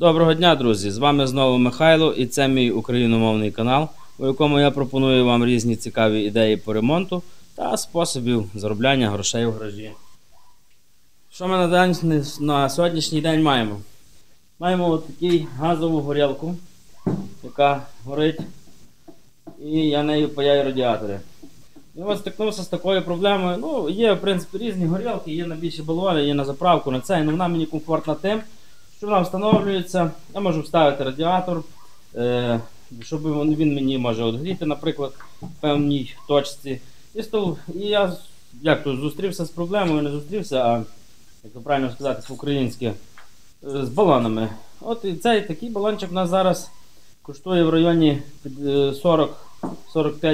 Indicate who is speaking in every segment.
Speaker 1: Доброго дня, друзі! З вами знову Михайло і це мій україномовний канал, у якому я пропоную вам різні цікаві ідеї по ремонту та способів заробляння грошей у гаражі. Що ми на, день, на сьогоднішній день маємо? Маємо таку газову горілку, яка горить, і я нею паяю радіатори. І ось стикнувся з такою проблемою. Ну, є, в принципі, різні горілки, є на більші балони, є на заправку, на цей, але вона мені комфортна тим, що вона встановлюється. Я можу вставити радіатор, е, щоб він, мені може відгріти, наприклад, в певній точці. І, стов, і я як то, зустрівся з проблемою, не зустрівся, а як то правильно сказати, по-українськи, е, з балонами. От і цей такий балончик у нас зараз коштує в районі 40-45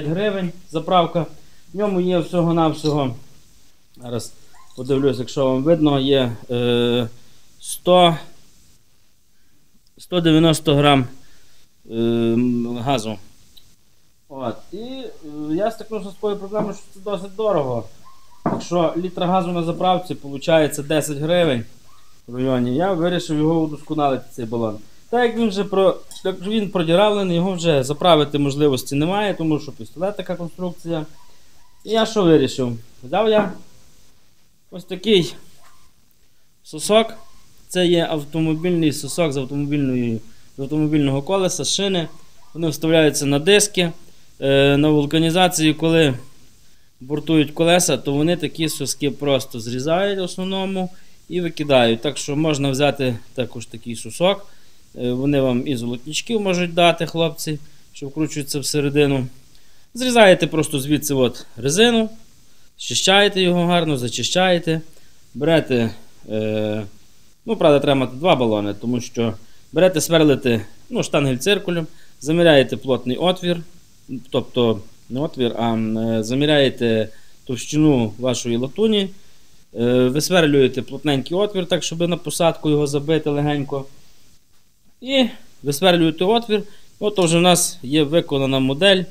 Speaker 1: гривень заправка. В ньому є всього-навсього. Зараз подивлюсь, якщо вам видно, є е, 100 190 грам е, газу. От. І е, я стикнувся з такою проблемою, що це досить дорого. Якщо літра газу на заправці виходить 10 гривень в районі, я вирішив його удосконалити цей балон. Так як він вже про, як він продіравлений, його вже заправити можливості немає, тому що пістолет така конструкція. І я що вирішив? Взяв я ось такий сосок. Це є автомобільний сосок з автомобільної, з автомобільного колеса, шини. Вони вставляються на диски. Е, на вулканізації, коли бортують колеса, то вони такі соски просто зрізають в основному і викидають. Так що можна взяти також такий сосок. Е, вони вам і золотничків можуть дати, хлопці, що вкручуються всередину. Зрізаєте просто звідси от резину, зчищаєте його гарно, зачищаєте. Берете, е, ну, правда, треба мати два балони, тому що берете, сверлите ну, штангель циркулем, заміряєте плотний отвір, тобто не отвір, а е, заміряєте товщину вашої латуні, е, висверлюєте плотненький отвір, так, щоб на посадку його забити легенько. І висверлюєте отвір. От вже в нас є виконана модель.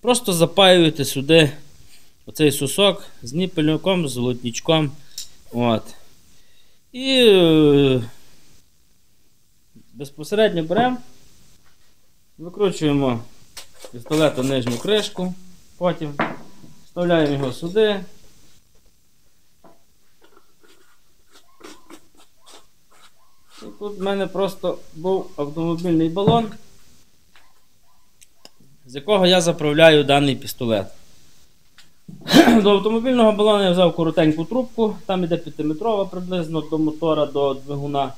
Speaker 1: Просто запаюєте сюди оцей сусок з ніпельником, з золотничком. От. І е, безпосередньо беремо, викручуємо пістолету нижню кришку, потім вставляємо його сюди. І тут в мене просто був автомобільний балон з якого я заправляю даний пістолет. До автомобільного балону я взяв коротеньку трубку, там йде 5-метрова приблизно до мотора, до двигуна.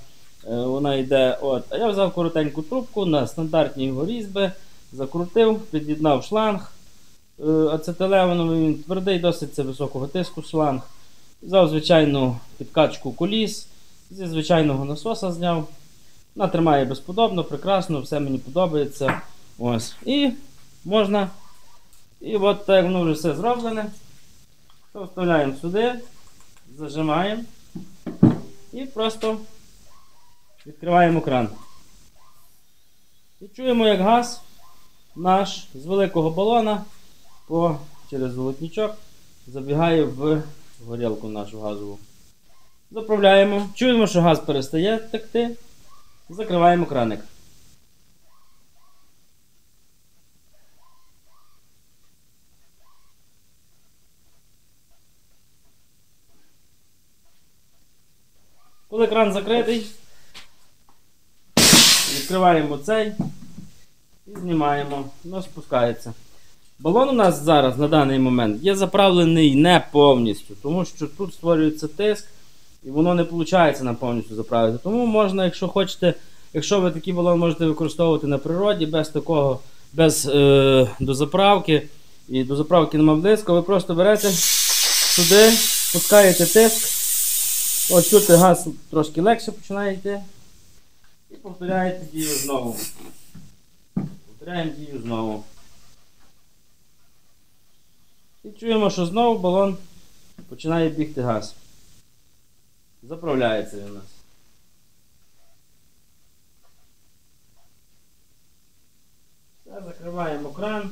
Speaker 1: Е, вона йде от. А я взяв коротеньку трубку на стандартній його різьби, закрутив, під'єднав шланг е, він твердий, досить це високого тиску шланг. Взяв звичайну підкачку коліс, зі звичайного насоса зняв. Вона тримає безподобно, прекрасно, все мені подобається. Ось. І можна. І от так воно вже все зроблене. То вставляємо сюди, зажимаємо і просто відкриваємо кран. І чуємо, як газ наш з великого балона по, через золотничок забігає в горілку нашу газову. Заправляємо. Чуємо, що газ перестає текти. Закриваємо краник. Коли кран закритий, відкриваємо цей і знімаємо, воно спускається. Балон у нас зараз на даний момент є заправлений не повністю, тому що тут створюється тиск і воно не виходить нам повністю заправити. Тому можна, якщо хочете, якщо ви такий балон можете використовувати на природі, без такого, без е, дозаправки і до заправки нема близько, ви просто берете сюди, спускаєте тиск. От чути газ трошки легше починає. І повторяєте дію знову. Повторяємо дію знову. І чуємо, що знову балон починає бігти газ. Заправляється він у нас. Все, закриваємо кран.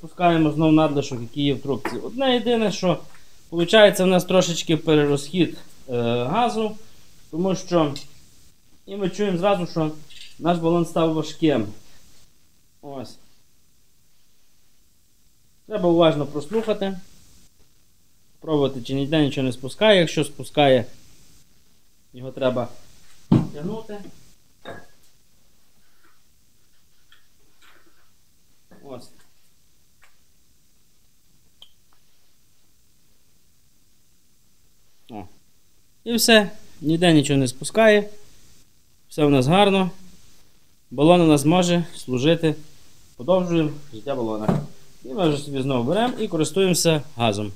Speaker 1: Спускаємо знову надлишок, який є в трубці. Одне єдине, що виходить, у нас трошечки перерозхід е, газу, тому що і ми чуємо зразу, що наш балон став важким. Ось. Треба уважно прослухати. Пробувати, чи ніде нічого не спускає. Якщо спускає, його треба тягнути. Ось. О. І все. Ніде нічого не спускає. Все у нас гарно. Балон у нас може служити. Подовжуємо життя балона. І ми вже собі знову беремо і користуємося газом.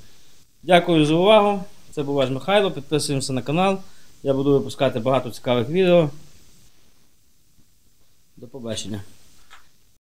Speaker 1: Дякую за увагу. Це був ваш Михайло. Підписуємося на канал. Я буду випускати багато цікавих відео. До побачення.